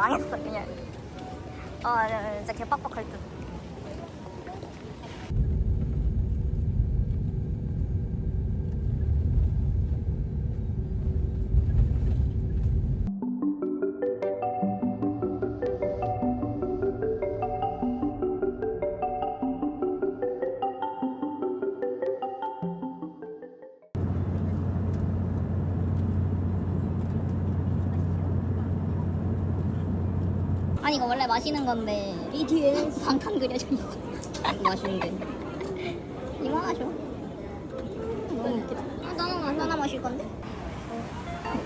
망했다, 망했 아니 이거 원래 마시는 건데 BTS 방탄 그려져 있어. 마시는데? 이거 마셔 너무 웃기다 아, 나는 마셔 하나 마실 건데.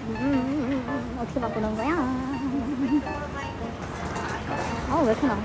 음, 어떻게 바꾸는 거야? 아왜 이렇게 나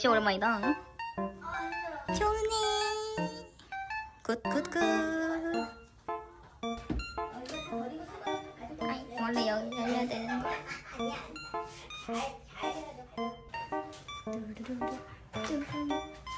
역시 오랜만이다 좋네 굿굿굿 아이, 원래 여기 열려야 되는 거 사과무라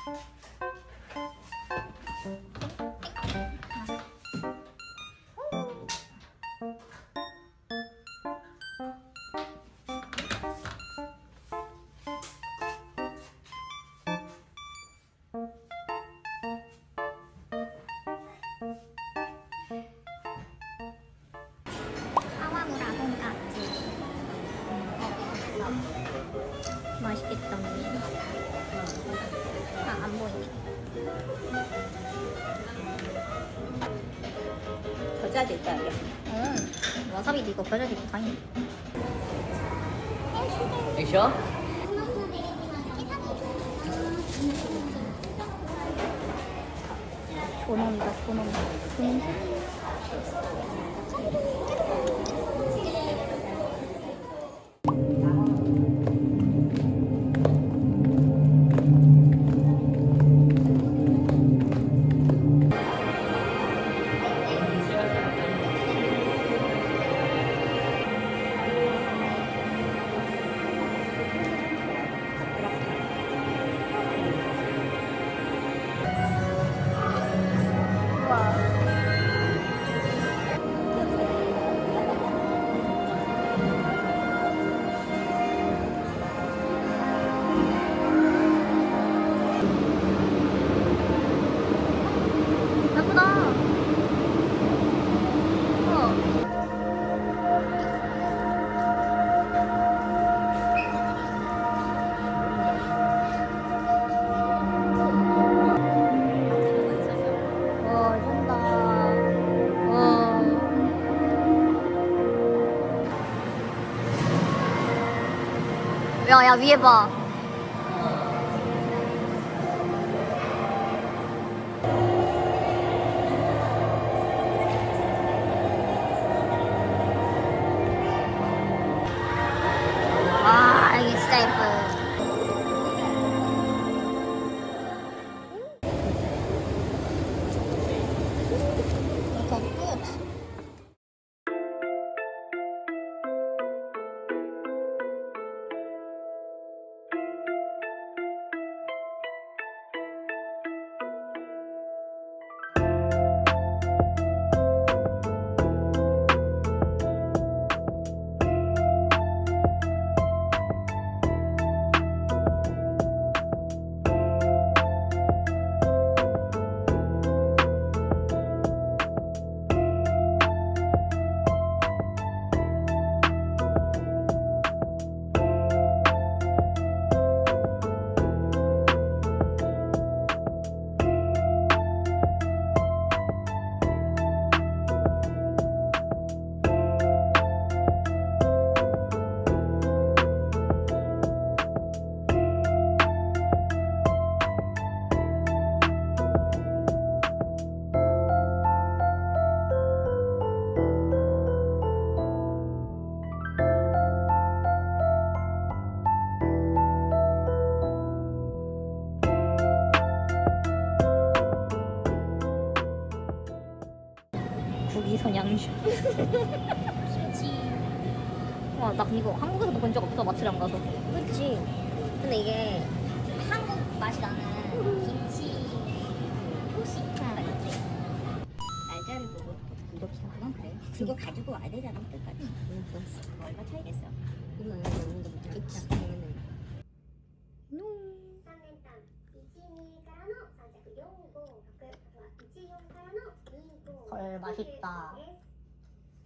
될까 이게? 응. 와사비도 있고 겨자도 있고 다행이네 액션? 존엄이다. 존엄 존엄 야, 야, 위 생선 양슈. 그렇지. 와, 나 이거 한국에서도 본 적 없어, 마트를 안 가서. 그렇지. 근데 이게 한국 맛이 나는 김치 포식차가 있지. 날짜를 보고 이거 기억하면 그래. 그거 가지고 와야 되잖아, 끝까지. 음, 얼마 차이겠어? 이거 먹는 거못 그치. 농. 3年間1、2、からの3着4、5、 음. 음. 헐, 맛있다.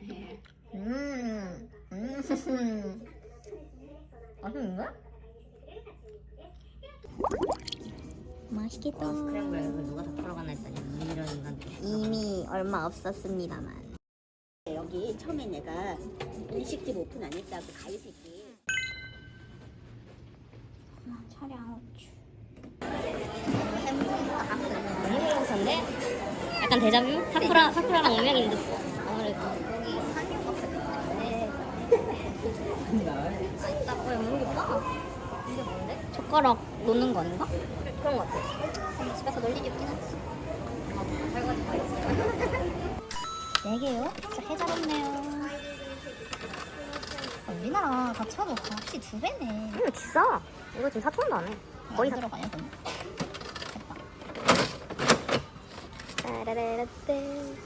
です 음, 음, 맛있는데? 맛있겠다. 스크램블 이거 누가 다 털어갔나 했더니 이런 인간들. 이미 얼마 없었습니다만. 여기 처음에 내가 일식집 오픈 안 했다고 가위 새끼. 차량 후추. 해물국수인데 약간 데자뷰? 사쿠라 사쿠라랑 운명인 듯. 아무래도 여기 한국밖에 없는데. 아니 나왜 모르겠다. 이게 뭔데? 젓가락 놓는 거 아닌가? 그런 거 같아. 집에서 놀 일이 없긴 하지. 아, 설거지 다 있어요. 네 개요? 진짜 해자롭네요. 우리나라 가차도 값이 두 배네. 이거 비싸. 이거 지금 4천원도 안 해. 거의 들어가냐 그럼?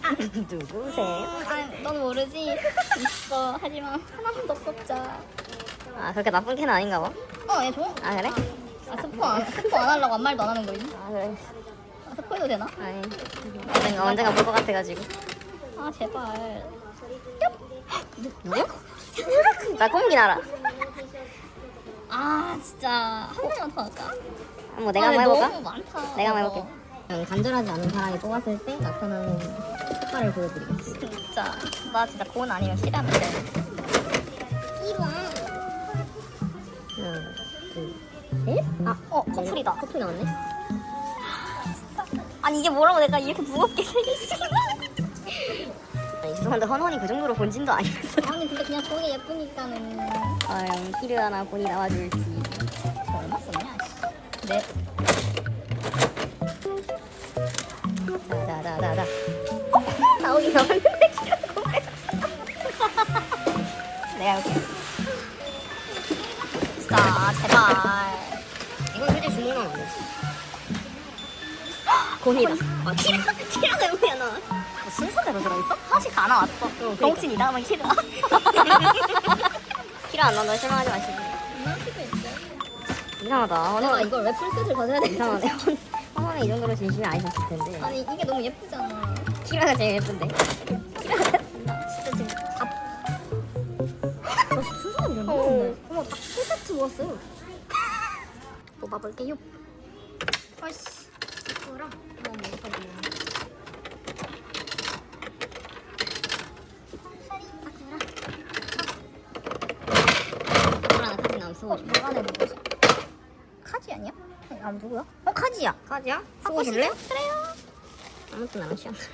누구세요? 아, 넌 모르지? 있어. 하지만 하나만 더 뽑자. 아 그렇게 나쁜 캐는 아닌가 봐. 어, 얘 좋아. 아 그래? 아, 스포 안, 스포 안 하려고 아무 말도 안 하는 거임. 아 그래. 아, 스포해도 되나? 아니 언젠가 언젠가 볼 것 같아가지고. 아, 제발. 누구? 나 꿈긴 알아. 아, 진짜. 한 번만 더 할까? 뭐 내가 아, 한번 해볼까? 너무 많다. 내가 한번 해볼게. 음, 간절하지 않은 사람이 뽑았을 때 나타나는 효과를 보여드리겠습니다. 진짜. 나 진짜 곤 아니면 싫다면 돼. 하나, 둘, 셋. 아, 어, 커플이다. 커플 나왔네. 아니, 이게 뭐라고 내가 이렇게 무겁게 생겼어. 아니, 죄송한데 헌헌이 그 정도로 본진도 아니었어. 아니, 근데 그냥 보기 예쁘니까는. 과연 키르 하나 본이 나와줄지. 네. 자자자자자. 나오긴 나왔는데 내가 이렇게. 진짜, 제발. 이건 솔직히 주문은 안 돼. 곤이다. 아, 티라, 티라가 여기야, 나. 순서대로 들어있어? 사실 다 나왔어. 그러니까. 정치니다, 막 티라. 키르 안 나온다 실망하지 마시고. 이상하다. 내가 헌헌 이걸 왜 풀셋을 가져야 되지? 이상하네. 헌- 헌헌이 이 정도로 진심이 아니셨을 텐데. 아니, 이게 너무 예쁘잖아. 키라가 제일 예쁜데. 진짜 지금 다. 나 순서가 이런데? 어. 어머, 다 풀세트 모았어요. 뽑아볼게요. 아이씨. 이거랑 너무 못하네. 사쿠라나 카지 나오면 쓰고 뭐가 내는 거지? 아 누구야? 어 카지야. 카지야? 쓰고 줄래? 그래요. 아무튼 나는 시험.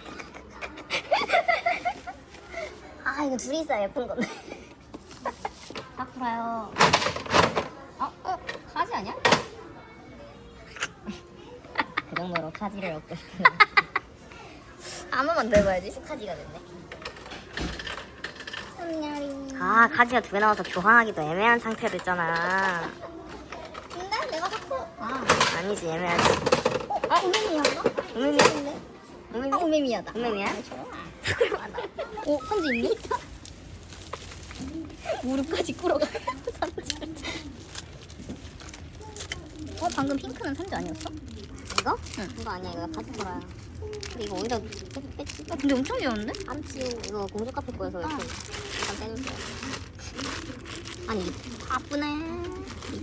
아 이거 둘이 있어야 예쁜 건데. 사쿠라요. 어? 어? 카지 아니야? 그 정도로 카지를 얻고 번만 더 해봐야지. 카지가 됐네. 아 카지가 두 개 나와서 교환하기도 애매한 상태로 있잖아. 아, 아니지 애매하지. 어? 아 우메미야가? 우메미야? 네 우메미? 아 우메미야다. 우메미야? 어 산지 있니? 무릎까지 꿇어가. 어 방금 핑크는 산지 아니었어? 이거? 응. 이거 아니야 이거 카지코라야. 근데 이거 어디다 뺐- 뺐지? 야, 근데 엄청 귀여운데? 암치 이거 공주 카페 거여서 이렇게 어. 잠깐 빼놓을게요. 아니 이 바쁘네.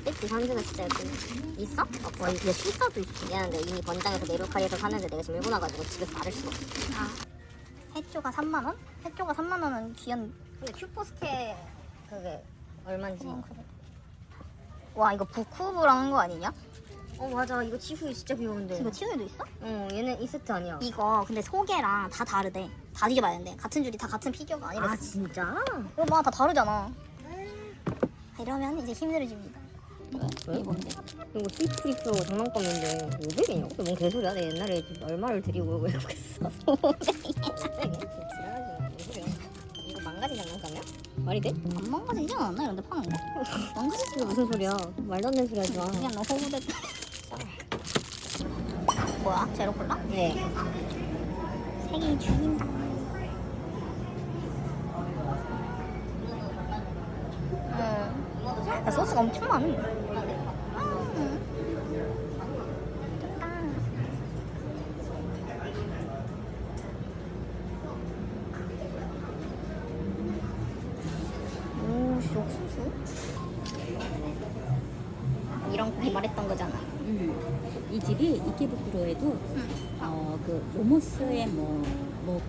이 배지 산지가 진짜 예쁘네. 있어? 어, 와, 이게 실사도 있어. 미안한데 이미 권장에서 네로카리에서 샀는데 내가 지금 일본 와가지고 집에서 말을 수가 없어. 아, 해초가 3만 원? 해초가 3만 원은 귀한. 근데 큐포스케 그게 얼마인지. 어, 그래. 와 이거 부쿠브랑 한거 아니냐? 어 맞아 이거 치후이 진짜 귀여운데. 이거 치우에도 있어? 어 얘는 이 세트 아니야. 이거 근데 소개랑 다 다르대. 다 뒤져봐야 되는데 같은 줄이 다 같은 피규어가 아니랬어. 아 진짜? 이거 봐 다 다르잖아. 이러면 이제 힘들어집니다. 뭔데? 이거 스위트리프 장난감인데 500이냐고? 뭔 개소리야? 내 옛날에 얼마를 드리고 왜 그랬어? 500이야? 지랄하지 마. 뭔 소리야? 이거 망가진 장난감이야? 말이 돼? 안 망가지지 않았나 이런 데 파는 거? 망가지지 이게 무슨 소리야? 말도 안 되는 소리 하지 마. 그냥 너 호구대 뭐야? 제로콜라? 네. 색이 죽인다 응. 야, 소스가 엄청 많아 이 집이 이케부쿠로에도 어, 그 로모스의 뭐 뭐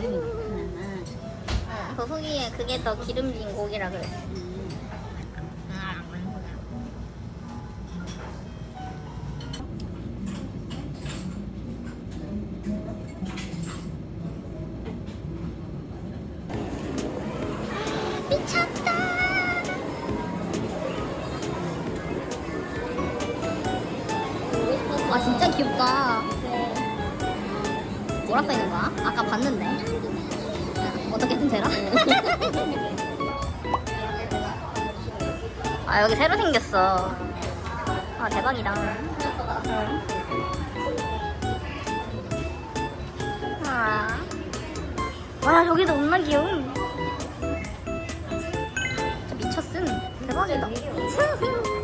기름이 그나마 그 후기에 그게 더 기름진 고기라 그랬어. 음, 아 진짜 귀엽다. 뭐라 써 있는 거야? 아까 봤는데. 어떻게든 되라. 아 여기 새로 생겼어. 아 대박이다. 아. 와 저기도 귀여움. 진짜 미쳤음. 대박이다.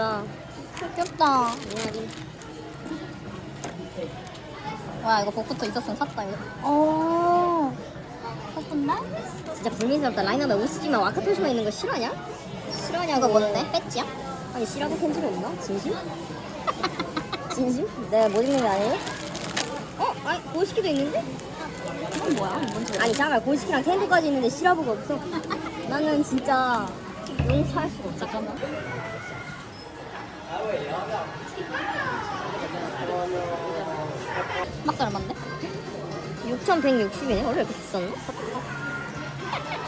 귀엽다 귀엽다. 미나리 와 이거 복부터 있었으면 샀다 이거. 어. 샀던데? 진짜 불미스럽다 라인업에 오스지만 와카토시만 있는 거 싫어하냐? 싫어하냐고 이거 뭔데? 배지야? 아니 싫어하고 팬집이 없나? 진심? 진심? 내가 못 입는 게 아니에요? 어? 아니 고시키도 있는데? 이건 뭐야? 뭔지 아니 잠깐만 고시키랑 캔디까지 있는데 시라브가 없어 나는 진짜 용서할 수가 없어 잠깐만. 막살 얼만데? 6,160이네? 원래 이렇게 비쌌나?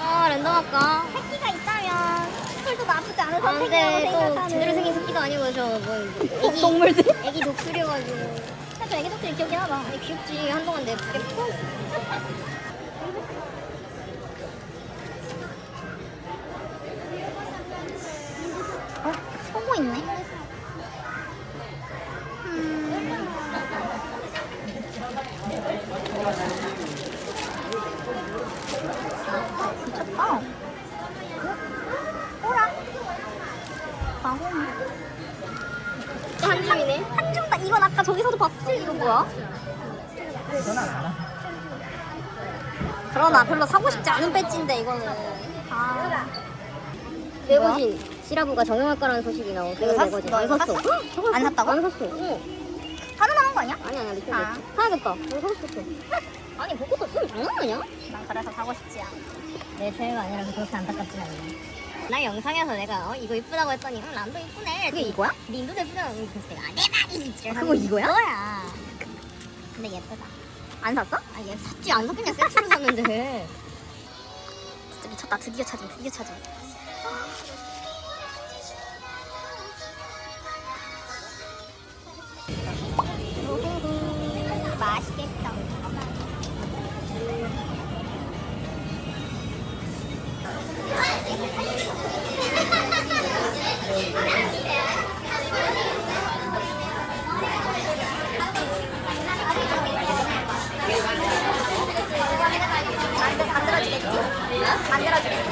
아 랜덤 할까? 새끼가 있다면 술도 나쁘지 않은 안돼 또 제대로 생긴 새끼도 아니고 저뭐 애기 동물들? 애기 독수리여가지고 사실 애기 독들이 귀엽긴 하다. 아니 귀엽지 한동안 내 부게 푹 어? 소고 있네. 않은 배지인데 이거는. 아. 외고진 시라부가 정형할 거라는 소식이 나오고 이거 그래서 샀- 외고진 너안 이거 샀어 샀어? 헉, 저걸 안 사- 샀다고? 안 샀어 어. 사는 만한 거 아니야? 아니 아니야 리필 아. 사야겠다 이거 사고 싶었어 아니 그것도 쓰면 장난하냐? 난 그래서 사고 싶지 않아. 내 최애가 아니라 그렇게 안타깝진 않네 나 영상에서 내가 어, 이거 이쁘다고 했더니 응 난도 이쁘네 그게 이거야? 예쁘잖아 응, 그래서 내가 아, 내 말이지 그거 이거야? 이거야 근데 예쁘다 안 샀어? 아얘 샀지 안 샀겠냐 세트로 샀는데 미쳤다. 드디어 찾음. 드디어 찾음. 우후후, 맛있겠다. 만들어주겠지? 만들어주겠지?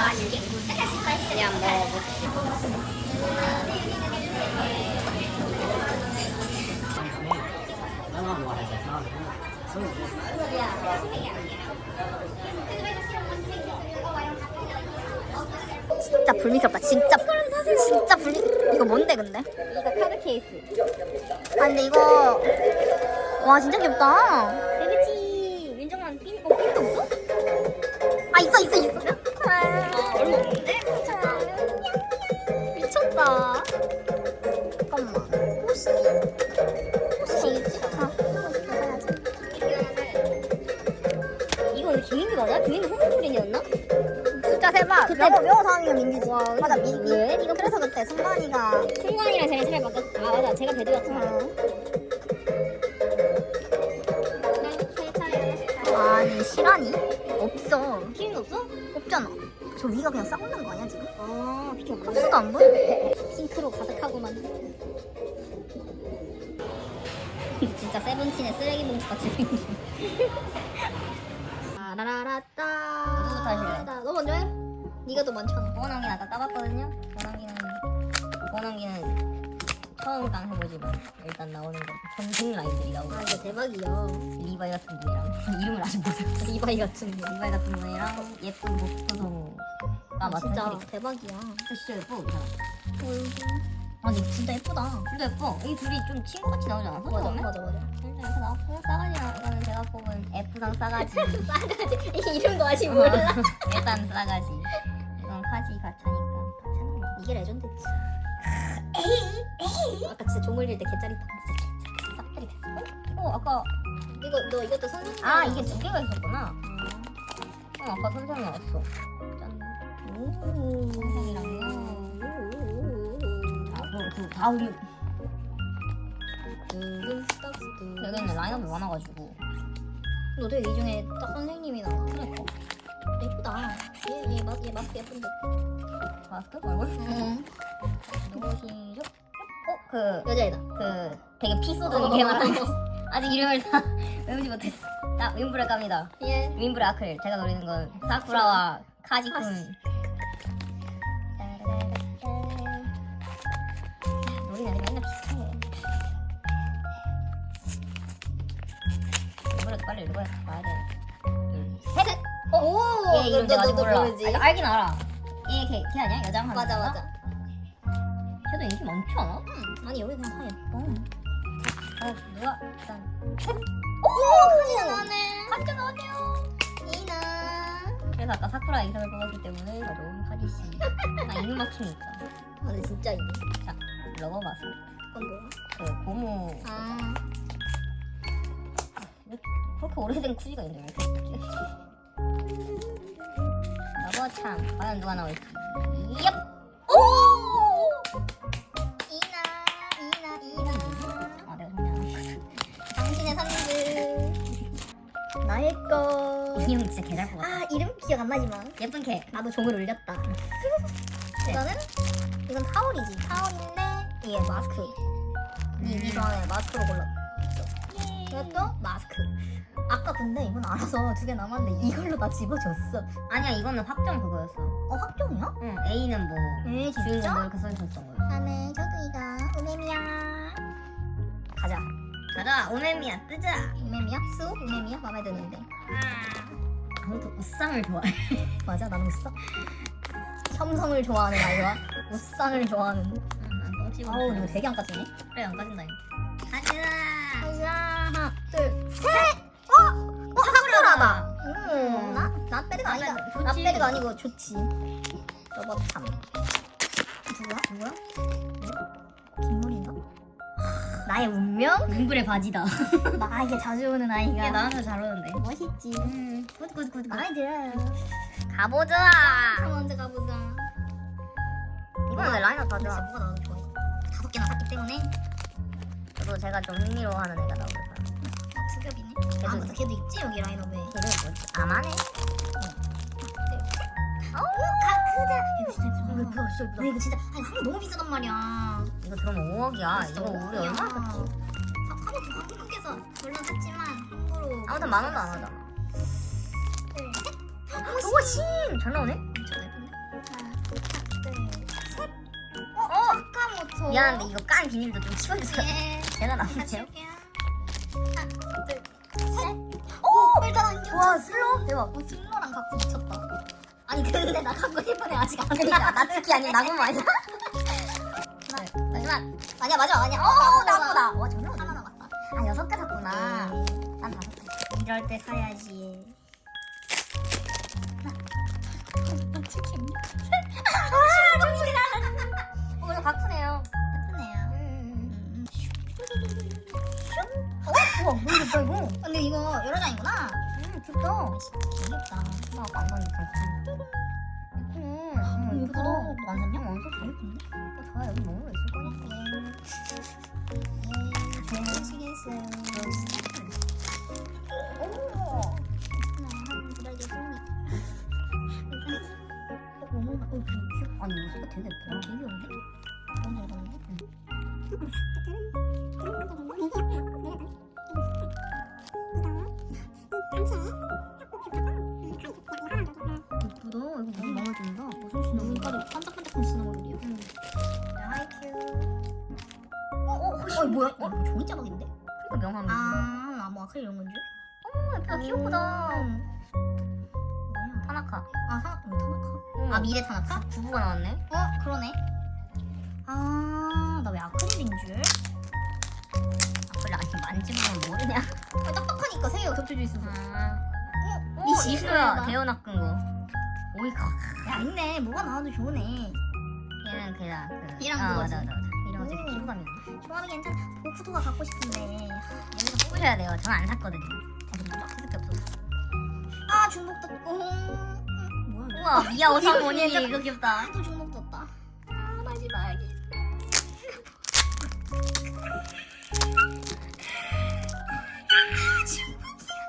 그냥 진짜 불미스럽다. 진짜. 진짜 불미. 이거 뭔데 근데? 이거 카드 케이스 아 근데 이거 와 진짜 귀엽다. 세그치 윤정만 핀? 어 핀도 없어? 아 있어 있어 있어. 미쳤다. 잠깐만. 혹시 혹시 아, 이거 김민규 맞아? 김민규 호모그린이었나? 진짜 대박. 그때- 명호 명호 상이가 민규지. 맞아 미, 미, 왜? 이거 그래서 그때 승관이가 승관이랑 쟤랑 차를 바꿨 아 맞아 제가 배드였잖아 어. 아니 실화니? 없어. 키링 없어? 저 위가 그냥 싸우는 거 아니야 지금? 아 비켜 코스도 안 보여? 핑크로 가득하구만 진짜 세븐틴의 쓰레기 봉투 같이 생긴 라라라따. 누구부터 하실래? 나- 너 먼저 해. 네가 더 많잖아. 보원왕기는 아까 까봤거든요 보원왕기는 보원왕기는 처음 깡 해보지만 일단 나오는 건 전생 라인들이 나오고 아 이거 대박이야. 리바이 같은 분이랑 이름을 아직 모르겠어 리바이 같은 거. 리바이 같은 분이랑 예쁜 목소성가 아 캐릭터 대박이야. 진짜 예뻐 이 사람 아니 진짜 예쁘다 진짜 예뻐 이 둘이 좀 친구같이 나오지 않았어? 맞아? 맞아 맞아. 일단 이렇게 나왔고 싸가지야 이거는 제가 뽑은 F상 싸가지 싸가지. 이 이름도 아직 어, 몰라. 일단 싸가지 이건 카지 가차니까 가차는 뭐 이게 레전드지. 아까 진짜 조물릴 때 개짜릿한 진짜 싹다리 됐어. 어 아까 이거 너 이것도 선생님. 아 이게 두 개가 있었구나 어 아까 선생이 나왔어 짠 오. 선생이랑요 그 다우리 여기는 라인업이 많아가지고 너도 이 중에 딱 선생님이 나와. 그러니까 예쁘다. 얘 얘 맛, 얘 마스크 예쁜데. 마스크 얼굴 응. 누구시죠? 어? 그, 여자애다. 그 되게 피 쏟은 어, 걔 어, 말하는 아직 이름을 다 외우지 못했어. 자 윈브를 갑니다. 얘. 윈브를 아크릴 제가 노리는 건 사쿠라와 카지군 노리는 애들 맨날 비슷해. 윈브를 빨리 읽어야 가야 돼 셋. 오. 얘 이름 내가 아직 몰라? 아니, 알긴 알아 얘걔걔 아니야? 여장 하는 맞아? 맞아. 걔도 인기 많지 않아? 응. 아니 여기 그냥 다 예뻐. 아 누가 일단 오 카지가 나네. 카지가 나왔네요 이나. 그래서 아까 사쿠라 이성을 뽑았기 때문에 바로 카지씨 아 이름 맞춤이 있다 아 근데 진짜 이네. 자 러버 마스 그건 뭐야? 그 고무 아. 그렇게 오래된 쿠지가 있는데 왜 이렇게 러버 참 과연 누가 나올지 얍 오. 이나 이나 이나. 아 내가 그냥 당신의 선물. 나의 거. 이 형 진짜 개잘 뽑았다 아 이름 기억 안 나지만 예쁜 캐 나도 종을 울렸다. 이거는 이건 타올이지. 타올인데 이게 마스크. 니, 니 좋아하는 마스크로 골라. 이것도 마스크. 아까 근데 이건 알아서 두 개 남았는데 이걸로 다 집어줬어. 아니야 이거는 확정 그거였어 어 확정이야? 응 A는 뭐 에 주인공 뭐 진짜? 이렇게 써있었던 거였어 나는 저도 이거 우메미야. 가자. 가자 오메미야 뜨자 우메미야? 수? 우메미야? 마음에 드는데. 아무튼 우상을 좋아해 맞아 나는 우상. 혐성을 좋아하는 아이와 우상을 좋아하는 찍어. 아우 이거 되게 안 까지네. 그래 안 까진다 이거. 가자. 하나, 둘, 셋. 어, 어 사쿠라다. 음, 나 나빼리가 아니다. 좋지. 나빼리가 아니고 좋지. 러버탐. 누구야? 누구야? 김물인가? 나의 운명? 눈불의 바지다. 나에게 자주 오는 아이가. 이게 나한테 잘 오는데. 멋있지. 굿굿굿. 마음에 들어요. 가보자. 먼저 가보자. 왜 라인업 진짜 가자. 뭐가 나와도 좋아. 다섯 개나 샀기 때문에 저도 제가 좀 흥미로워 하는 애가 나오겠 걔도 아 맞다. 걔도 있지 여기 라인업에. 걔는 뭐지? 아마네? 가크다. 이거 진짜 예쁘다. 이거 예쁘다. 진짜 예쁘다. 이거 진짜 아니 한국 너무 비싸단 말이야. 이거 들어오면 5억이야. 진짜 이거 우리 얼마 썼지? 사카모토 한국에서 물론 샀지만 한국으로 아무튼 만 원도 안 하잖아. 오 저거 신! 잘 나오네? 진짜 예쁜데? 하나, 둘, 셋. 어? 사카모토. 미안한데 이거 깐 비닐도 좀 치워주세요. 예. 제가 나올게요. 와, 슬로우? 대박. 어, 슬로랑 갖고 미쳤다. 아니 근데 나 갖고 싶은 애 아직 안 그러니까 나 특히 아니면 나구만 아니야? 마지막. 아니야 맞아 아니야. 어, 나보다. 와, 전혀 하나 남았다. 아, 여섯 개 샀구나. 네. 난 다섯 개. 이럴 때 사야지. 치킨. 어, 이거 각프네요. 예쁘네요. 음. 어? 우와 모르겠다 이거. 근데 이거 여러 장이구나. 음, 귀엽다. 귀엽다. 아, 완전. 예쁘네. 음, 예쁘다. 너안 샀냐? 안 샀어? 예쁜데? 어, 좋아, 여기 거 있을 거니까. 예. 잘. 오! 너무 어, 귀여워. 아니, 이거 되게 예쁘다. 귀여운데? 너무 잘 봤는데? 예 귀엽다. 뭐야? 타나카. 아, 사, 음, 타나카? 아, 아, 미래 타나카? 구부가 나왔네. 어, 그러네. 아, 나 왜 아크릴인 줄? 앞을 아니 만지면 모르냐? 아, 딱딱하니까 세 개가 겹쳐져 있어. 아. 어, 오, 니 이수야. 지수야. 대여 낚은 거. 오이카. 야, 있네. 뭐가 나와도 좋으네. 얘는 걔다. 그. 이랑 아, 그거지. 맞아, 맞아, 맞아. 이런 거 되게 오. 피부감이. 조합이 괜찮아. 오프도가 갖고 싶은데. 여기서 뽑으셔야 돼요. 전안 샀거든요. 뭐야? 이거? 우와, 미야 오사모니 이거 이거 귀엽다. 또 중복 떴다. 아, 마지막이.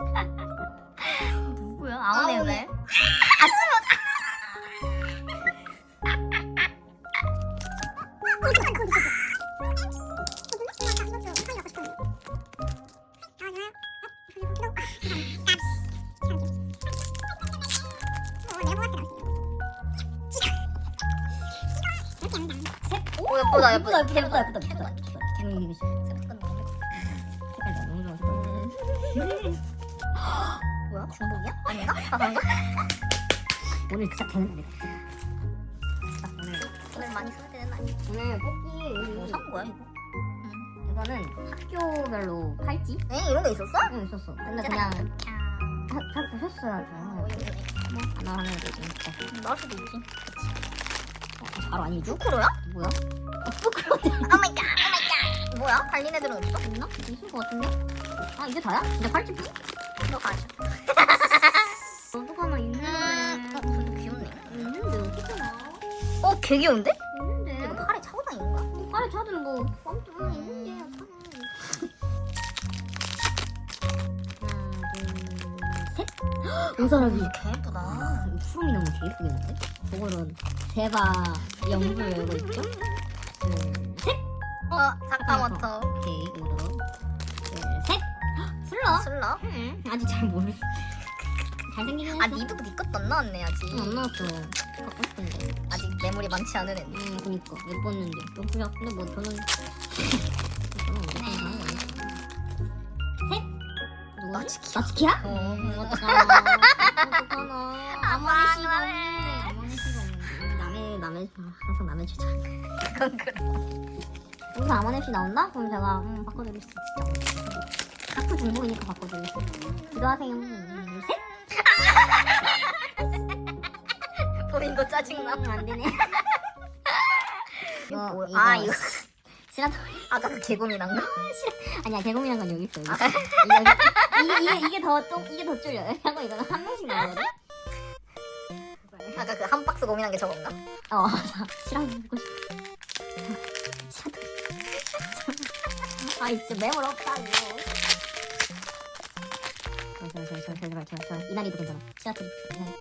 누구야? 아오네 아오네. 왜? 오 예쁘다 예쁘다. 이거 이거 색깔 너무 좋아. 뭐야? 중복이야? 아닌가? 사상가? 오늘 진짜 되는 날이다. 자, 오늘 오늘 많이 써야 되는 날이. 오늘 뽑기 뭐산 거야 이거? 이거는 학교별로 팔찌? 에 이런 게 있었어? 응 있었어. 근데 그냥 다, 다 보셨어야죠. 어. 하나 하나 되지. 나올 수도 있지. 바로 아니죠? 쿠로야? 뭐야? 오마이 갓, 오마이 갓. 뭐야? 달린 애들은 없어? 있나? 있을 것 같은데? 아 이게 다야? 진짜 팔찌뿐? 너 가져. 너도 하나 음, 있는데. 어, 그래도 귀엽네. 있는데 어떻게 나? 어, 개 귀여운데? 있는데. 이거 팔에 차고 다니는 거야? 팔에 뭐. 아무튼 음. 있는데. 하나 둘 셋. 오사라기. 개 예쁘다. 푸름이 너무 되게 예쁘겠는데? 저거는 세바 영불 열고 있죠? 둘, 셋! 어, 사카모토. 오케이, 이거 둘, 셋! 헉, 슬러? 슬러? 응, 아직 잘 모르. 잘생기긴 했어. 아, 니도 니 것도 안 나왔네, 아직. 응, 안 나왔어. 갖고 싶은데. 아직 매물이 많지 않은 애. 응, 그니까. 예뻤는데. 좀 그냥, 근데 뭐 저는. 누구지? 나츠키야. 나츠키야? 어, 어떡하나. 어떡하나. 아마 아무리 씨가 없는데. 아, 항상 남의 주장. 그건 그래. 여기서 아몬 MC 나온다? 그럼 제가 음, 바꿔드릴 수 있죠. 각부 중복이니까 바꿔드릴 수 있죠. 기도하세요. 음, 셋? 본인도 짜증나. 음, 안 되네. 이거 뭐야? 이거 아 이거 시라토리. 아까 그 개곰이란 거? 아니야 개곰이란 건 여기 있어. 여기. 아. 이게 이게 이게 더좀 이게 더 줄여요. 하고 이거는 한 명씩 나오거든. 아까 그 한 박스 고민한 게 저건가? 어 맞아. 시라토리 먹고 싶어. 아 진짜 매물 없다 이거. 이날이도 괜찮아. 시라토리. 이날이.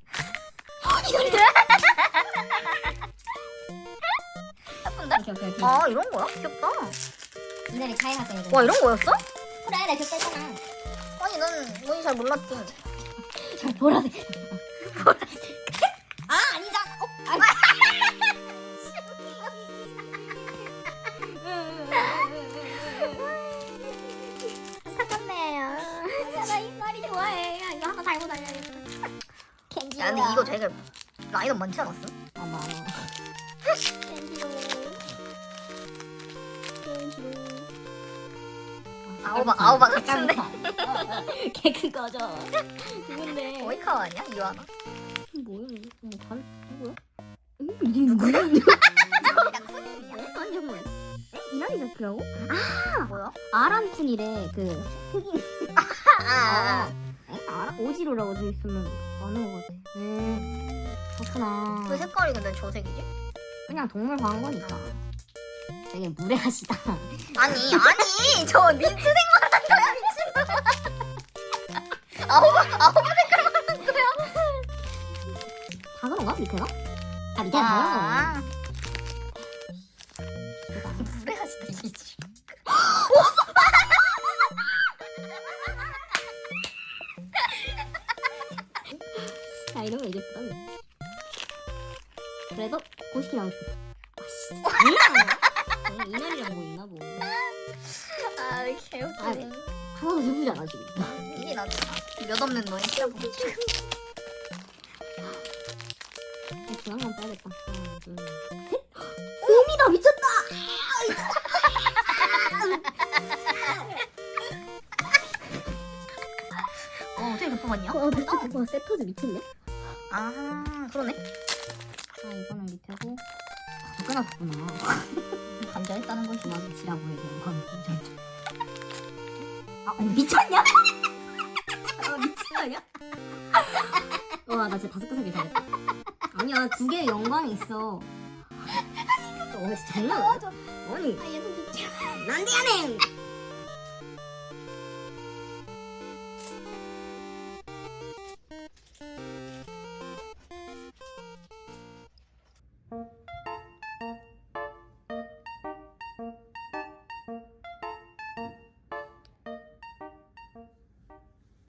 예쁜데? 오케이 오케이 오케이. 아 이런 거야? 귀엽다. 이날이 차이 학생이잖아. 와 이런 거였어? 그래 내가 그때 했잖아. 아니 난 뭔지 잘 몰랐지. 보라색. 아 야 근데 이거 되게 라인업 많지 않았어? 아. 켄지로. 아오바 아오바 같은데. 걔 그거죠. 누군데? 오이카와 아니야? 이와나? 뭐야? 뭐 반? 누구야? 이게 누구야? 약속이냐? 아니 잠깐만. 이날이 자키라고? 뭐야? 아람쿤이래 그 흑인. 아, 에? 아라 오지로라고 돼 있으면 맞는 것 같아. 음 그렇구나. 그 색깔이 근데 저 색이지? 그냥 동물 과한 거니까. 되게 무례하시다. 아니 아니 저 민트색 말한 거야 미친. 아오바 아오바 다 그런가 밑에가? 아 밑에가 다 그런 거 솜이다 미쳤다. 어 어떻게 못 뽑았냐? 어, 대체 그거 세터즈 밑인데? 아 그러네. 아 이거는 밑에고. 아, 끊어졌구나. 감정했다는 것이 맞아 지라고 얘기한 건 인정. 아 아니, 미쳤냐? 아 미친 거 아니야? 와나 진짜 다섯 개세개 잘했다. 아니야 두 개의 영광이 있어. 어 진짜 장난 아니야? 아니 아 얘도 진짜. 난데야네